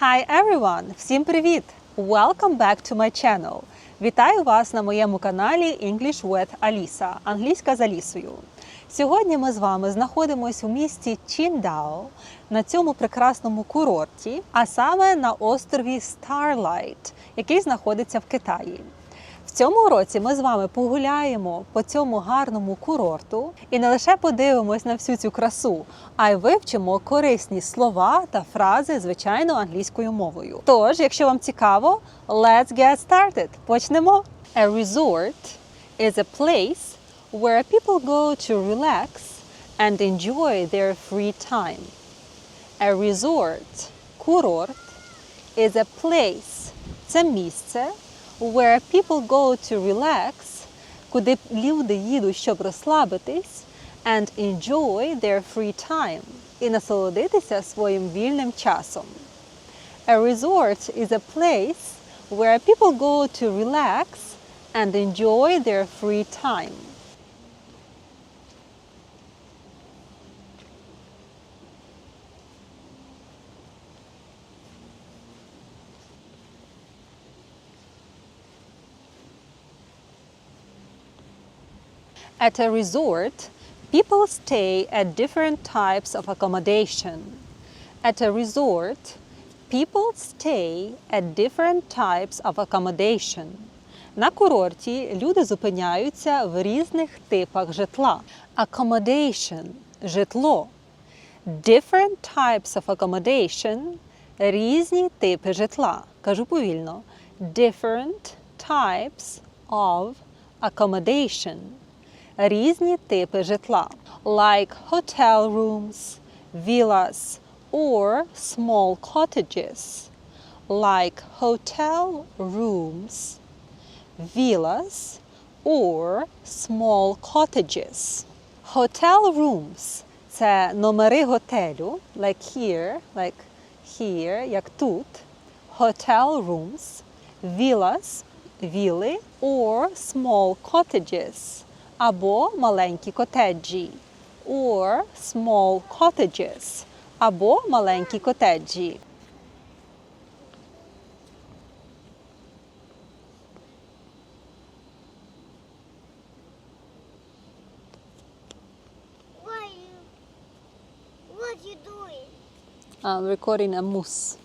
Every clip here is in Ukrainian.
Hi everyone! Всім привіт! Welcome back to my channel! Вітаю вас на моєму каналі English with Alisa, англійська з Алісою. Сьогодні ми з вами знаходимося у місті Чіндао на цьому прекрасному курорті, а саме на острові Starlight, який знаходиться в Китаї. В цьому році ми з вами погуляємо по цьому гарному курорту і не лише подивимось на всю цю красу, а й вивчимо корисні слова та фрази, звичайно, англійською мовою. Тож, якщо вам цікаво, let's get started. Почнемо. A resort is a place where people go to relax and enjoy their free time. A resort – курорт is a place – це місце, where people go to relax, куди люди їдуть, щоб розслабитись, and enjoy their free time і насолодитися своїм вільним часом. A resort is a place where people go to relax and enjoy their free time. At a resort, people stay at different types of accommodation. At a resort, people stay at different types of accommodation. На курорті люди зупиняються в різних типах житла. Accommodation – житло. Different types of accommodation – різні типи житла. Кажу повільно. Different types of accommodation – різні типи житла. Like hotel rooms, villas or small cottages. Like hotel rooms, villas or small cottages. Hotel rooms – це номери готелю, like here, like here, як тут. Hotel rooms, villas – віли or small cottages – або маленькі котеджі. Or small cottages – або маленькі котеджі. What are you? What are you doing? I'm recording a moose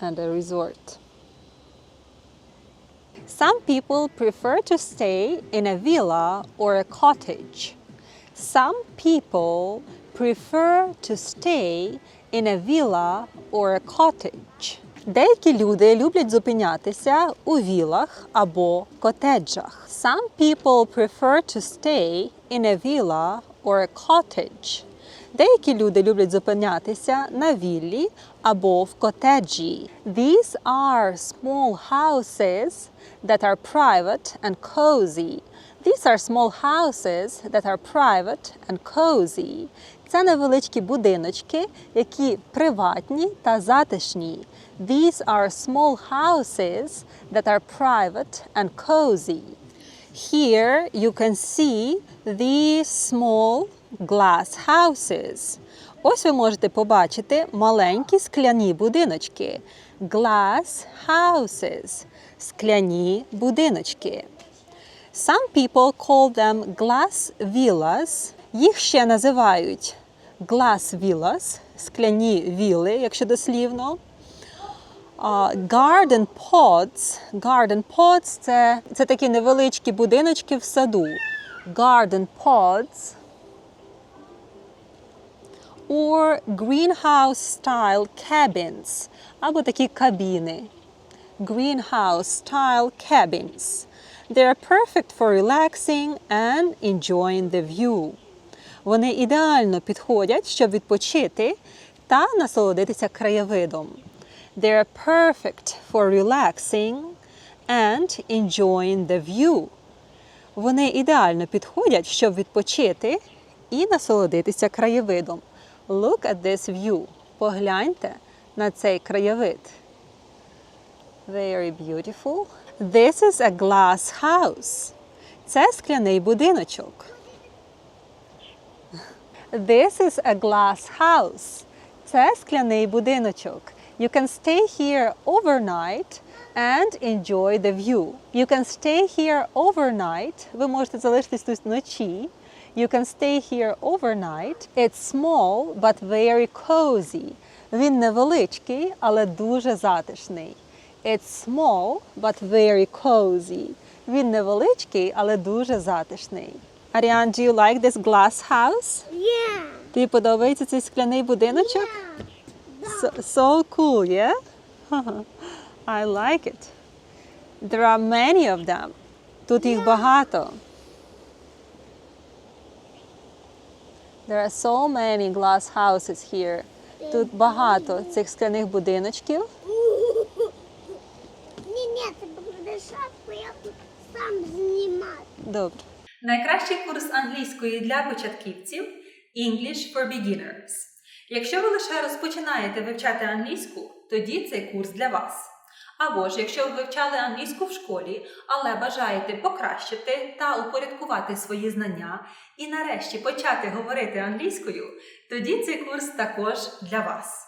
and a resort. Some people prefer to stay in a villa or a cottage. Some people prefer to stay in a villa or a cottage. Деякі люди люблять зупинятися у вілах або котеджах. Some people prefer to stay in a villa or a cottage. Деякі люди люблять зупинятися на віллі або в котеджі. These are small houses that are private and cozy. These are small houses that are private and cozy. Це невеличкі будиночки, які приватні та затишні. These are small houses that are private and cozy. Here you can see these small glass houses. Ось ви можете побачити маленькі скляні будиночки. Glass houses. Скляні будиночки. Some people call them glass villas. Їх ще називають glass villas, скляні віли, якщо дослівно. А, Garden pods. Garden pods це, це такі невеличкі будиночки в саду. Garden pods. Or greenhouse style cabins. Або такі кабіни. Greenhouse style cabins. They are perfect for relaxing and enjoying the view. Вони ідеально підходять, щоб відпочити та насолодитися краєвидом. They are perfect for relaxing and enjoying the view. Вони ідеально підходять, щоб відпочити і насолодитися краєвидом. Look at this view. Погляньте на цей краєвид. Very beautiful. This is a glass house. Це скляний будиночок. This is a glass house. Це скляний будиночок. You can stay here overnight and enjoy the view. You can stay here overnight. Ви можете залишитись тут вночі. You can stay here overnight. It's small, but very cozy. Він невеличкий, але дуже затишний. It's small, but very cozy. Він невеличкий, але дуже затишний. Аріан, do you like this glass house? Yeah. Тобі подобається цей скляний будиночок? Yeah. So, so cool, yeah? I like it. There are many of them. Тут їх багато. There are so many glass houses here. Тут багато цих скляних будиночків. Ні, ні, це буде шапку, я тут сам знімати. Добре. Найкращий курс англійської для початківців English for Beginners. Якщо ви лише розпочинаєте вивчати англійську, тоді цей курс для вас. Або ж якщо ви вивчали англійську в школі, але бажаєте покращити та упорядкувати свої знання і нарешті почати говорити англійською, тоді цей курс також для вас.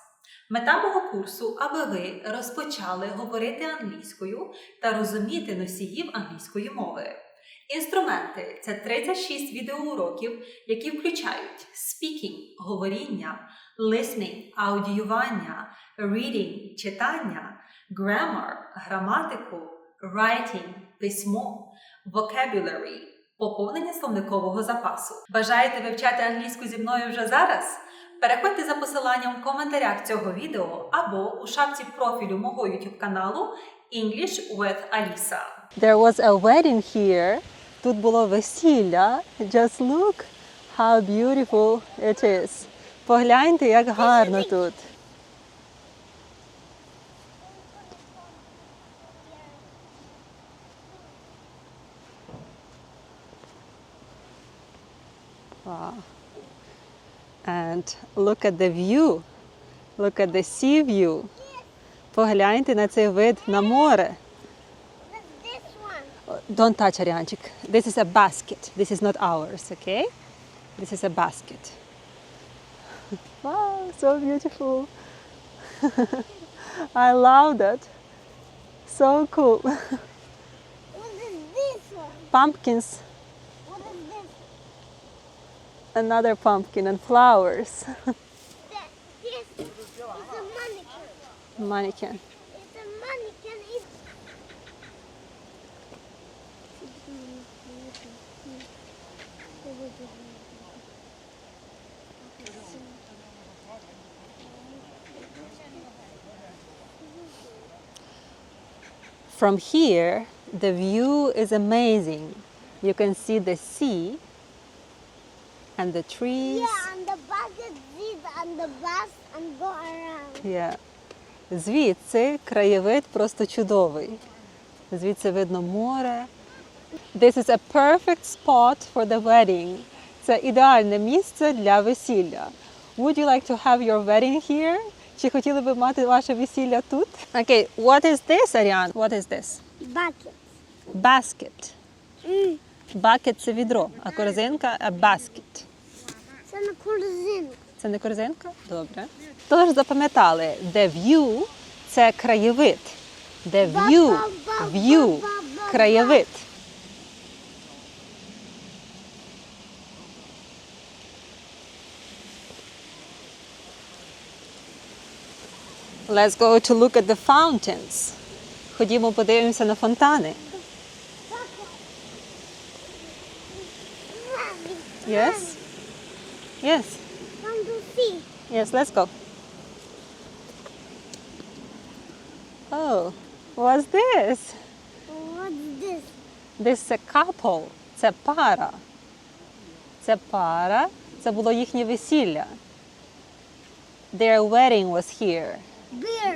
Мета мого курсу, аби ви розпочали говорити англійською та розуміти носіїв англійської мови. Інструменти це 36 відеоуроків, які включають speaking – говоріння, listening – аудіювання, reading – читання, grammar – граматику, writing – письмо, vocabulary – поповнення словникового запасу. Бажаєте вивчати англійську зі мною вже зараз? Переходьте за посиланням в коментарях цього відео або у шапці профілю мого YouTube каналу English with Alisa. There was a wedding here. Тут було весілля. Just look how beautiful it is. Погляньте, як гарно тут. Wow. And look at the view. Look at the sea view. Погляньте на цей вид на море. What's this one? Don't touch Arianchik. This is a basket. This is not ours, okay? This is a basket. wow, so beautiful. I love that. So cool. What is this one? Pumpkins, What is this? another pumpkin, and flowers. That, this is a mannequin. Mannequin. From here, the view is amazing. You can see the sea and the trees. yeah, and the bucket zip and the bus and go around. Yeah. Звідси краєвид просто чудовий. Звідси видно море. This is a perfect spot for the wedding. Це ідеальне місце для весілля. Would you like to have your wedding here? Чи хотіли би мати ваше весілля тут? Okay, what is this, Ariane? What is this? Bucket. Basket. Mm. Bucket – це відро, а корзинка – a basket. Це на корзинку. Це не корзинка? Добре. Тож запам'ятали, the view – це краєвид. The view, view – краєвид. Let's go to look at the fountains. Ходімо подивимося на фонтани. Yes? Yes. Come to see. Yes, let's go. Oh, what's this? What's this? This is a couple. Це пара. Це пара. Це було їхнє весілля. Their wedding was here.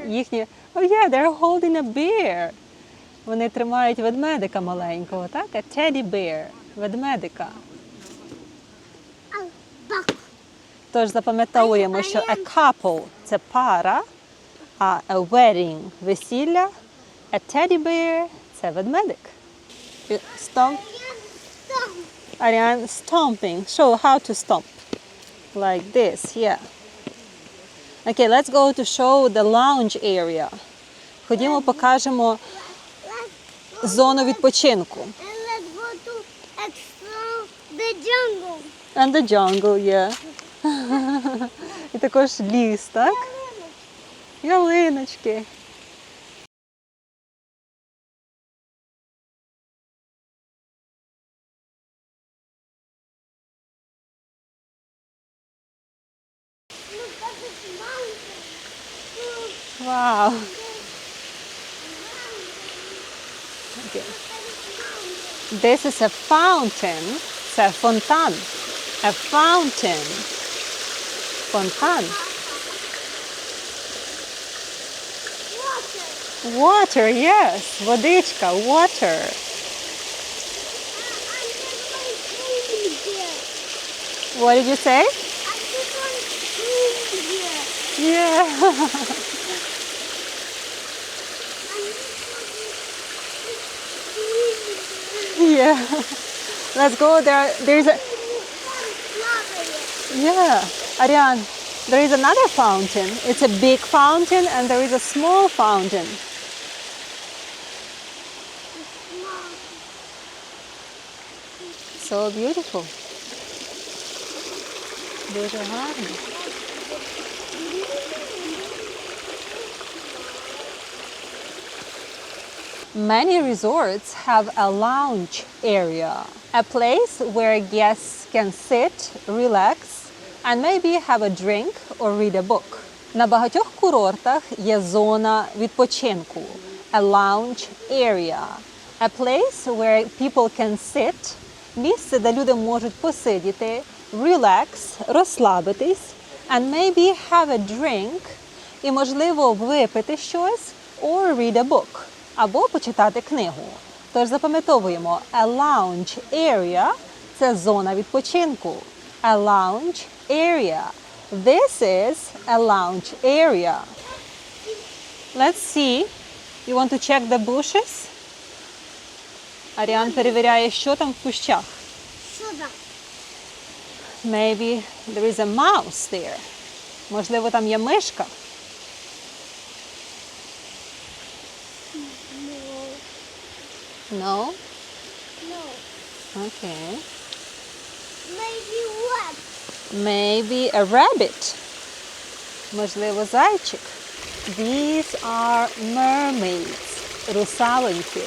Їхнє. Oh yeah, they're holding a bear. Вони тримають ведмедика маленького, так? A teddy bear. Ведмедика. Тож запам'ятовуємо, що a couple – це пара, а a wedding – весілля, a teddy bear – це ведмедик. Stomp. Ariane, stomping. Show how to stomp. Like this, yeah. Okay, let's go to show the lounge area. Ходімо, покажемо зону відпочинку. and let's go to explore the jungle. And the jungle, yeah. І також ліс, так? Ялиночки. This is a fountain. Це фонтан. A fountain. Фонтан. Water. Water, yes. Водичка, water. I'm just going swimming here. What did you say? I'm just going swimming here. Yeah. yeah. Let's go there. There's a. Yeah, Ariane, there is another fountain. It's a big fountain and there is a small fountain. So beautiful. There's a. Many resorts have a lounge area, a place where guests can sit, relax, and maybe have a drink or read a book. На багатьох курортах є зона відпочинку, a lounge area, a place where people can sit, місце, де люди можуть посидіти, relax, розслабитись, and maybe have a drink, і можливо випити щось or read a book Або почитати книгу. Тож запам'ятовуємо a lounge area – це зона відпочинку. A lounge area. This is a lounge area. Let's see. You want to check the bushes? Аріан перевіряє, що там в кущах. Maybe there is a mouse there. Можливо, там є мишка. No. No? No. Okay. Maybe what? Maybe a rabbit. Можливо, зайчик. These are mermaids. Русалоньки.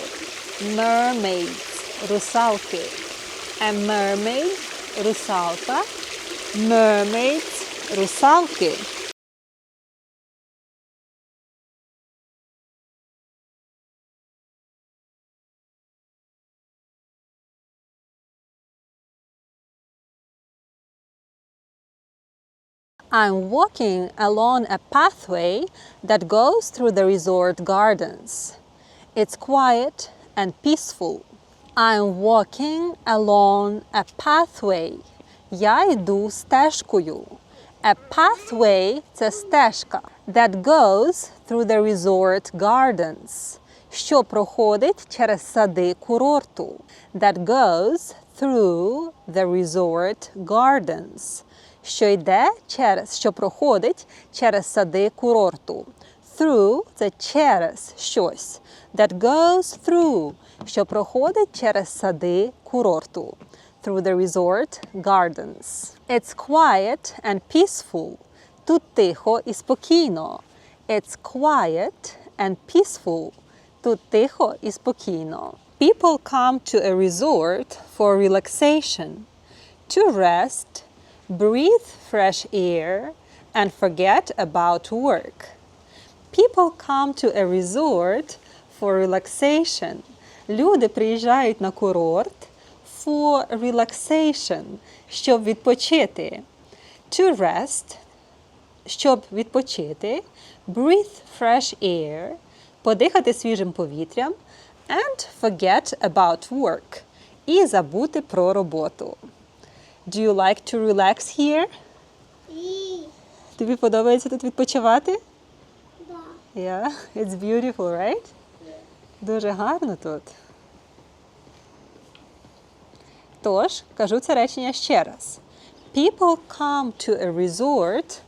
Mermaids. Русалки. A mermaid. Русалка. Mermaids. Русалки. I'm walking along a pathway that goes through the resort gardens. It's quiet and peaceful. I'm walking along a pathway. Я йду стежкою. A pathway – це стежка that goes through the resort gardens, що проходить через сади курорту. That goes through the resort gardens що йде через, що проходить через сади курорту. Through – це через щось. That goes through, що проходить через сади курорту. Through the resort gardens. It's quiet and peaceful. Тут тихо і спокійно. It's quiet and peaceful. Тут тихо і спокійно. People come to a resort for relaxation, to rest, breathe fresh air, and forget about work. People come to a resort for relaxation. Люди приїжджають на курорт for relaxation, щоб відпочити. To rest, щоб відпочити, breathe fresh air, подихати свіжим повітрям, and forget about work, і забути про роботу. Do you like to relax here? І. Тобі подобається тут відпочивати? Да. Yeah, it's beautiful, right? Дуже гарно тут. Тож, кажу це речення ще раз. People come to a resort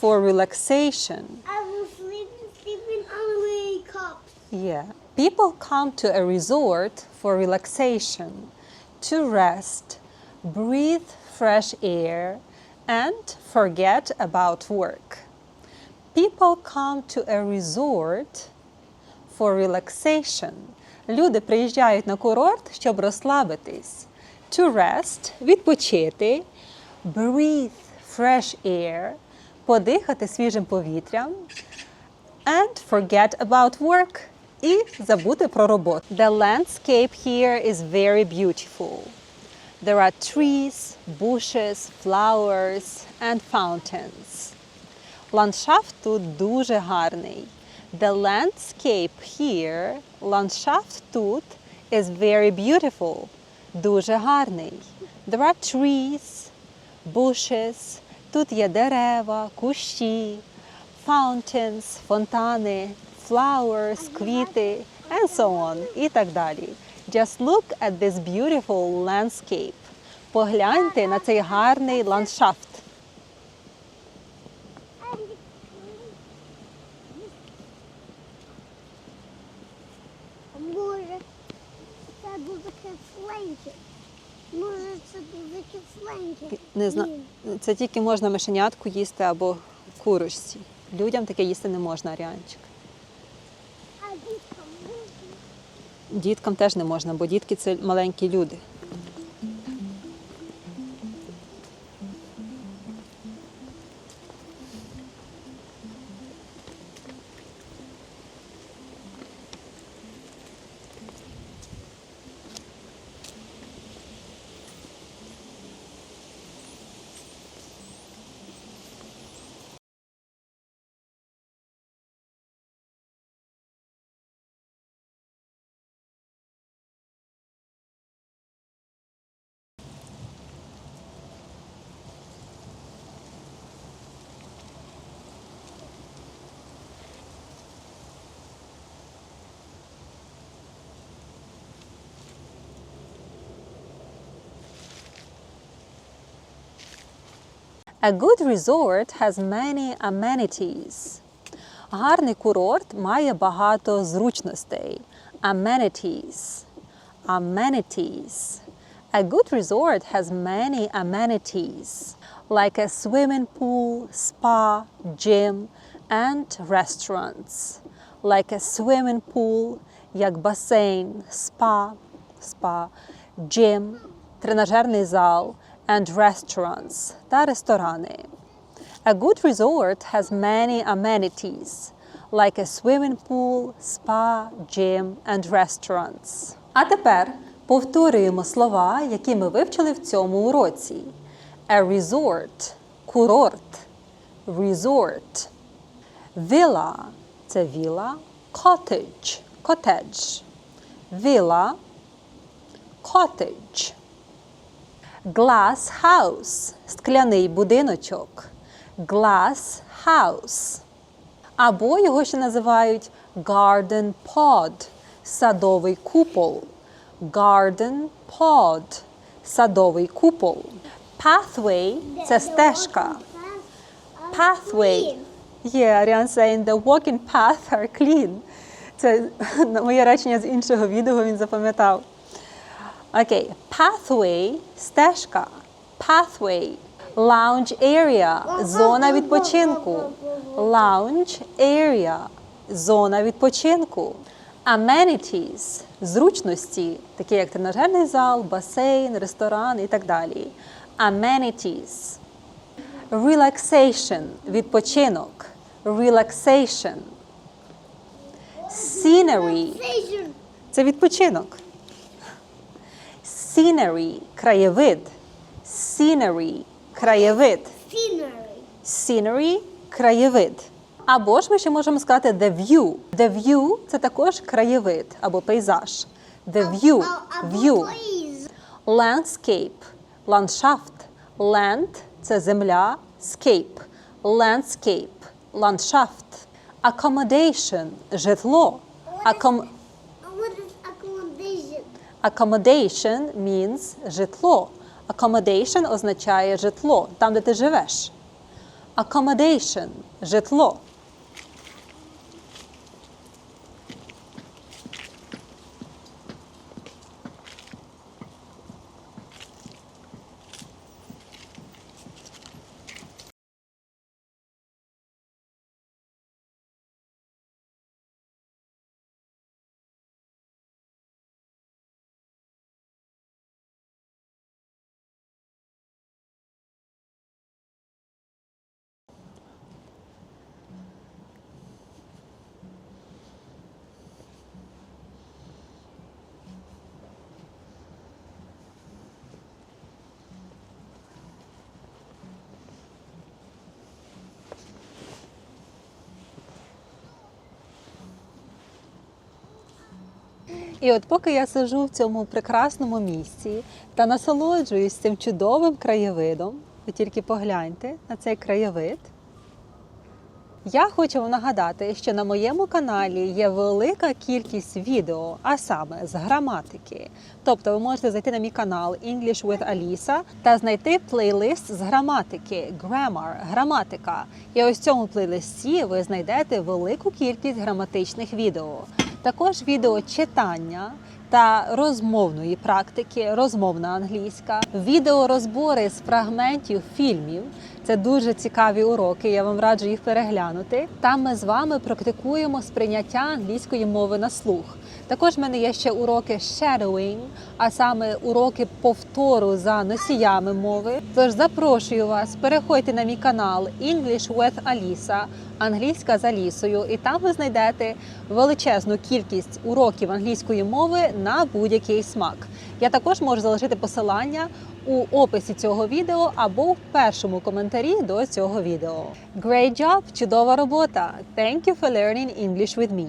for relaxation. I will sleep sleeping on the cup. Yeah. People come to a resort for relaxation, to rest, breathe fresh air, and forget about work. People come to a resort for relaxation. Люди приїжджають на курорт, щоб розслабитись. To rest – відпочити, breathe fresh air – подихати свіжим повітрям, and forget about work і забути про роботу. The landscape here is very beautiful. There are trees, bushes, flowers and fountains. Ландшафт тут дуже гарний. The landscape here, ландшафт тут is very beautiful. Дуже гарний. There are trees, bushes, тут є дерева, кущі, fountains, фонтани, flowers, квіти, and so on, і так далі. Just look at this beautiful landscape. Погляньте на цей гарний ландшафт. Може, це дуже кисленьке. Може, це дуже кисленьке. Не знаю, це тільки можна мишенятку їсти або курочці. Людям таке їсти не можна, Аріанчик. А діткам? Діткам теж не можна, бо дітки це маленькі люди. A good resort has many amenities. Гарний курорт має багато зручностей. Amenities. Amenities. A good resort has many amenities, like a swimming pool, spa, gym, and restaurants. Like a swimming pool, як басейн, spa, spa, gym, тренажерний зал, and restaurants та ресторани. A good resort has many amenities, like a swimming pool, spa, gym, and restaurants. А тепер повторюємо слова, які ми вивчили в цьому уроці. A resort – курорт. Resort. Villa – це віла. Cottage – котедж. Villa – cottage. Glass house – скляний будиночок. Glass house. Або його ще називають garden pod – садовий купол. Garden pod – садовий купол. Pathway – це стежка. Pathway. Yeah, Ariane saying the walking path are clean. Це моє речення з іншого відео він запам'ятав. Окей, pathway – стежка. Pathway. Lounge area – зона відпочинку. Lounge area – зона відпочинку. Amenities – зручності, такі як тренажерний зал, басейн, ресторан і так далі. Amenities. Relaxation – відпочинок. Relaxation. Scenery – це відпочинок. Scenery – краєвид. Scenery – краєвид. Scenery. Scenery – краєвид. Або ж ми ще можемо сказати the view. The view – це також краєвид або пейзаж. The view. View. Landscape – ландшафт. Land – це земля. Scape – landscape – ландшафт. Accommodation – житло. Accom- Uh, accommodation? Means житло. Accommodation означає житло, там, де ти живеш. Accommodation – житло. І от поки я сижу в цьому прекрасному місці та насолоджуюсь цим чудовим краєвидом, ви тільки погляньте на цей краєвид. Я хочу вам нагадати, що на моєму каналі є велика кількість відео, а саме з граматики. Тобто ви можете зайти на мій канал English with Alisa та знайти плейлист з граматики Grammar, граматика. І ось в цьому плейлисті ви знайдете велику кількість граматичних відео. Також відео читання та розмовної практики, розмовна англійська, відеорозбори з фрагментів фільмів. Це дуже цікаві уроки. Я вам раджу їх переглянути. Там ми з вами практикуємо сприйняття англійської мови на слух. Також в мене є ще уроки shadowing, а саме уроки повтору за носіями мови. Тож запрошую вас, переходьте на мій канал English with Alisa, англійська з Алісою, і там ви знайдете величезну кількість уроків англійської мови на будь-який смак. Я також можу залишити посилання у описі цього відео або в першому коментарі до цього відео. Great job! Чудова робота! Thank you for learning English with me.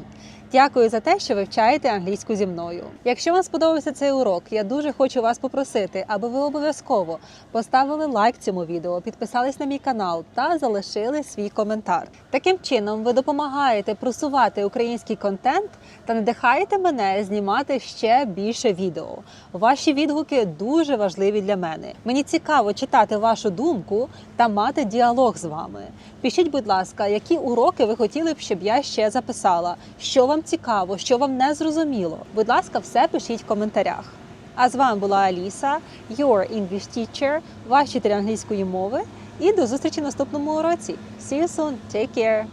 Дякую за те, що вивчаєте англійську зі мною. Якщо вам сподобався цей урок, я дуже хочу вас попросити, аби ви обов'язково поставили лайк цьому відео, підписались на мій канал та залишили свій коментар. Таким чином, ви допомагаєте просувати український контент та надихаєте мене знімати ще більше відео. Ваші відгуки дуже важливі для мене. Мені цікаво читати вашу думку та мати діалог з вами. Пишіть, будь ласка, які уроки ви хотіли б, щоб я ще записала, що вам цікаво, що вам не зрозуміло. Будь ласка, все пишіть в коментарях. А з вами була Аліса, your English teacher, ваш вчитель англійської мови. І до зустрічі в наступному уроці. See you soon. Take care.